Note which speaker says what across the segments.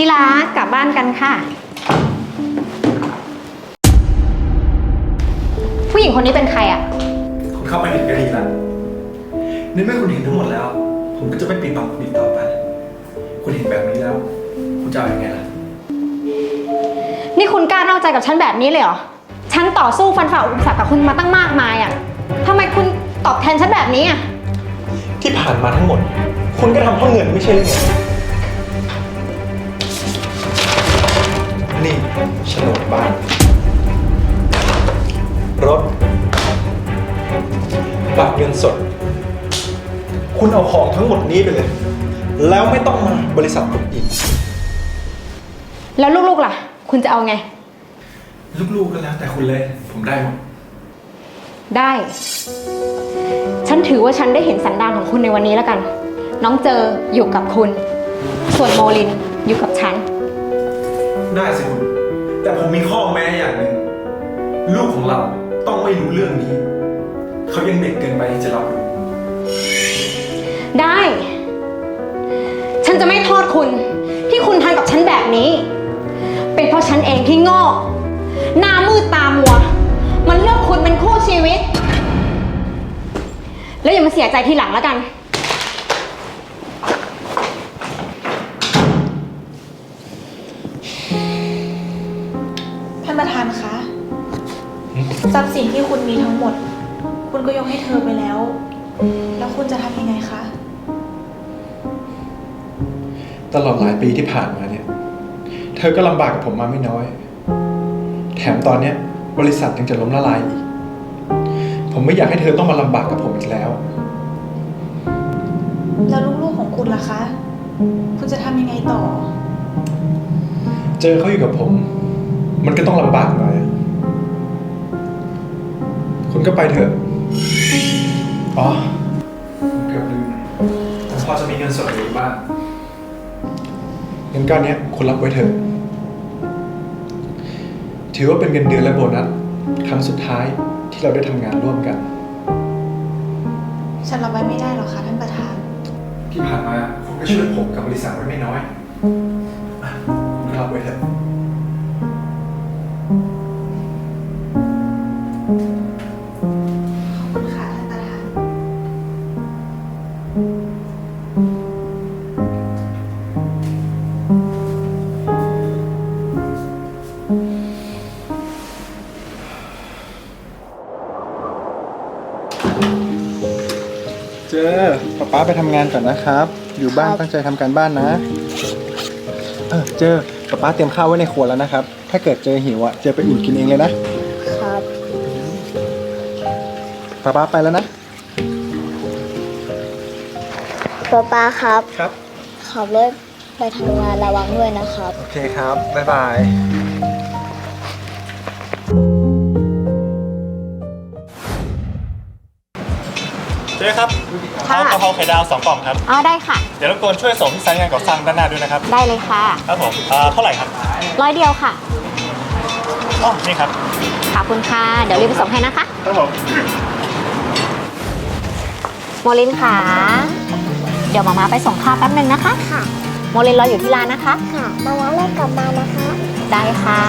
Speaker 1: ที่รักกลับบ้านกันค่ะ ผู้หญิงคนนี้เป็นใครอะ
Speaker 2: คุณเข้ามาเห็นก็ดีละในเมื่อคุณเห็นทั้งหมดแล้ว ผมก็จะไม่ปิดบังคุณอีกต่อไป คุณเห็นแบบนี้แล้ว คุณจะเอาอยัางไงล่ะ
Speaker 1: นี่คุณกล้านอกใจกับฉันแบบนี้เลยเหรอ ฉันต่อสู้ฟันฝ่าอุปสรรคกับคุณมาตั้งมากมายอะทำไมคุณตอบแทนฉันแบบนี้อะ
Speaker 2: ที่ผ่านมาทั้งหมด คุณก็ทำเพราะเงินไม่ใช่หรือไง ทั้งหมดนี้ไปเลย แล้วไม่ต้องมาบริษัทผมอีก
Speaker 1: แล้วลูกๆล่ะ คุณจะเอาไง
Speaker 2: ลูกๆก็แล้วแต่คุณเลย ผมได้หมด
Speaker 1: ได้ ฉันถือว่าฉันได้เห็นสันดานของคุณในวันนี้แล้วกัน น้องเจออยู่กับคุณ ส่วนโมลินอยู่กับฉัน
Speaker 2: ได้สิคุณ แต่ผมมีข้อแม้อย่างหนึ่ง ลูกของเราต้องไม่รู้เรื่องนี้ เขายังเด็กเกินไปที่จะรับรู้
Speaker 1: ได้ ฉันจะไม่โทษคุณ ที่คุณทำกับฉันแบบนี้ เป็นเพราะฉันเองที่โง่หน้ามืดตามัว มันเลือกคุณเป็นคู่ชีวิต แล้วอย่ามาเสียใจทีหลังแล้วกัน
Speaker 3: ท่านประธานคะ ทรัพย์สินที่คุณมีทั้งหมด คุณก็ยกให้เธอไปแล้ว แล้วคุณจะทำยังไงคะ
Speaker 2: ตลอดหลายปีที่ผ่านมาเนี่ย เธอก็ลำบากกับผมมาไม่น้อย แถมตอนเนี้ย บริษัทยังจะล้มละลายอีก ผมไม่อยากให้เธอต้องมาลำบากกับผมอีกแล้ว
Speaker 3: แล้วลูกๆของคุณล่ะคะ คุณจะทำยังไงต่อ
Speaker 2: เจอเขาอยู่กับผม มันก็ต้องลำบากหน่อย คุณก็ไปเถอะ อ๋อผมเกือบลืมผมพอจะมีเงินสดเหลืออยู่บ้าง เงินก้อนเนี้ยคุณรับไว้เถอะ ถือว่าเป็นเงินเดือนและโบนัสครั้งสุดท้ายที่เราได้ทำงานร่วมกัน
Speaker 3: ฉันรับไว้ไม่ได้หรอกคะท่านประธาน
Speaker 2: ที่ผ่านมาคุณก็ช่วยผมกับบริษัทไว้ไม่น้อยอะคุณรับไว้เถอะ
Speaker 3: ป๊า
Speaker 4: ป๊าไปทำงานก่อนนะครับ อยู่บ้านตั้งใจทำการบ้านนะ เออเจอป๊าป๊าเตรียมข้าวไว้ในครัวแล้วนะครับ ถ้าเกิดเจอหิวอะเจอไปอุ่นกินเองเลยนะครับป๊าป๊าไปแล้วนะ
Speaker 5: ป๊าป๊าครับ
Speaker 4: ครับ
Speaker 5: ขับรถไปทำงานระวังด้วยนะครับ
Speaker 4: โอเคครับ บ๊ายบาย
Speaker 6: เจ๊ครับ เอากะเพราไข่ดาวสองกล่องครับ
Speaker 1: อ๋อได้ค่ะ
Speaker 6: เดี๋ยวรบกวนช่วยส่งที่ไซต์งานก่อสร้างด้านหน้าด้วยนะครับ
Speaker 1: ได้เลยค่ะ
Speaker 6: ครับผมอ่าเท่าไหร่ครับ
Speaker 1: ร้อยเดียวค่ะ
Speaker 6: อ๋อนี่ครับ
Speaker 1: ขอบคุณค่ะ เดี๋ยวรีบไปส่งให้นะคะ
Speaker 6: ครับผม
Speaker 1: โมลินค่ะ เดี๋ยวหมามาไปส่งข้าวแป๊บนึงนะคะ
Speaker 5: ค่ะ
Speaker 1: โมลินรออยู่ที่ร้านนะคะ
Speaker 5: ค่ะมาวันแรกกลับมานะคะ
Speaker 1: ได้ค่ะ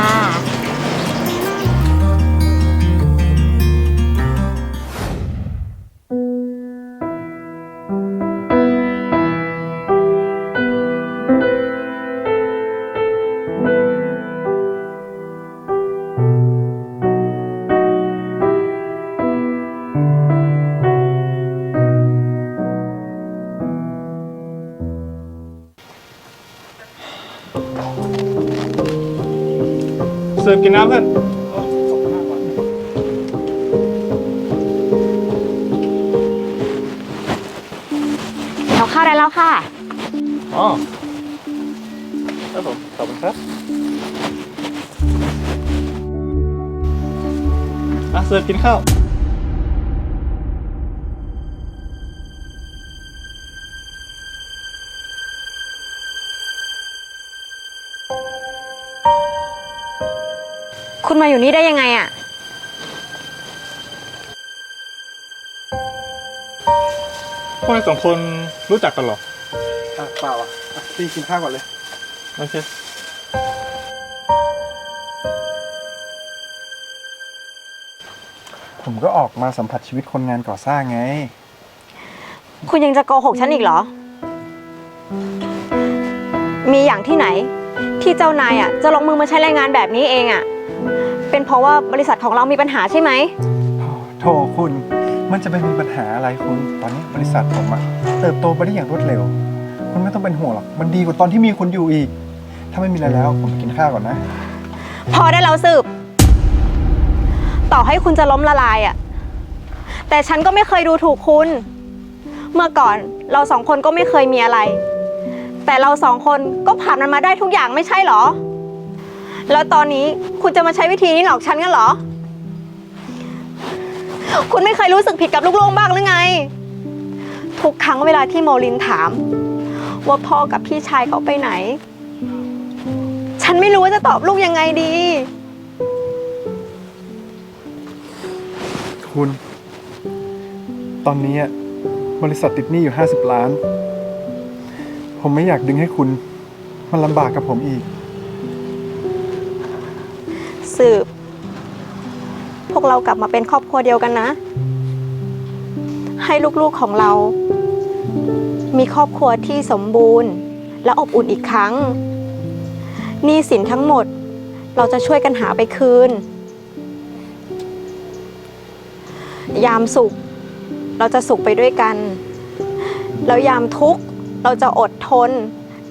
Speaker 6: สิร์ฟกินน้ำเพื่อน
Speaker 1: เอาข้าวได้แล้วค่ะ
Speaker 6: อ๋อครับผมขอบคุณครับอะเสิร์ฟกินข้าว
Speaker 1: คุณมาอยู่นี่ได้ยังไงอะ
Speaker 6: พวกนายสองคนรู้จักกันเหรอ
Speaker 4: อะเปล่าอะอะพี่กินข้าวก่อนเลย
Speaker 6: โอเค
Speaker 2: ผมก็ออกมาสัมผัสชีวิตคนงานก่อสร้างไง
Speaker 1: คุณยังจะโกหกฉันอีกเหรอ มีอย่างที่ไหน ที่เจ้านายอะจะลงมือมาใช้แรงงานแบบนี้เองอะ เป็นเพราะว่าบริษัทของเรามีปัญหาใช่ไหม
Speaker 2: โถคุณ มันจะไปมีปัญหาอะไรคุณ ตอนนี้บริษัทผมอะเติบโตไปได้อย่างรวดเร็ว คุณไม่ต้องเป็นห่วงหรอก มันดีกว่าตอนที่มีคุณอยู่อีก ถ้าไม่มีอะไรแล้วผมไปกินข้าวก่อนนะ
Speaker 1: พอได้แล้วสืบ ต่อให้คุณจะล้มละลายอะแต่ฉันก็ไม่เคยดูถูกคุณ เมื่อก่อนเราสองคนก็ไม่เคยมีอะไร แต่เราสองคนก็ผ่านมันมาได้ทุกอย่างไม่ใช่เหรอ แล้วตอนนี้คุณจะมาใช้วิธีนี้หลอกฉันกันเหรอ คุณไม่เคยรู้สึกผิดกับลูกๆบ้างหรือไง ทุกครั้งเวลาที่โมลินถาม ว่าพ่อกับพี่ชายเขาไปไหน ฉันไม่รู้ว่าจะตอบลูกยังไงดี
Speaker 2: คุณ ตอนนี้อะบริษัทติดหนี้อยู่ 50 ล้าน ผมไม่อยากดึงให้คุณ มันลำบากกับผมอีก
Speaker 1: สืบ พวกเรากลับมาเป็นครอบครัวเดียวกันนะ ให้ลูกๆของเรา มีครอบครัวที่สมบูรณ์ และอบอุ่นอีกครั้งหนี้สินทั้งหมด เราจะช่วยกันหาไปคืน ยามสุข เราจะสุขไปด้วยกัน แล้วยามทุกข์เราจะอดทน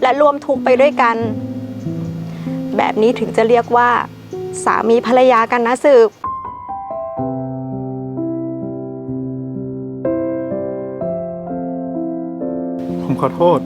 Speaker 1: และร่วมทุกข์ไปด้วยกัน แบบนี้ถึงจะเรียกว่า สามีภรรยากันนะสืบ
Speaker 2: ผมขอโทษ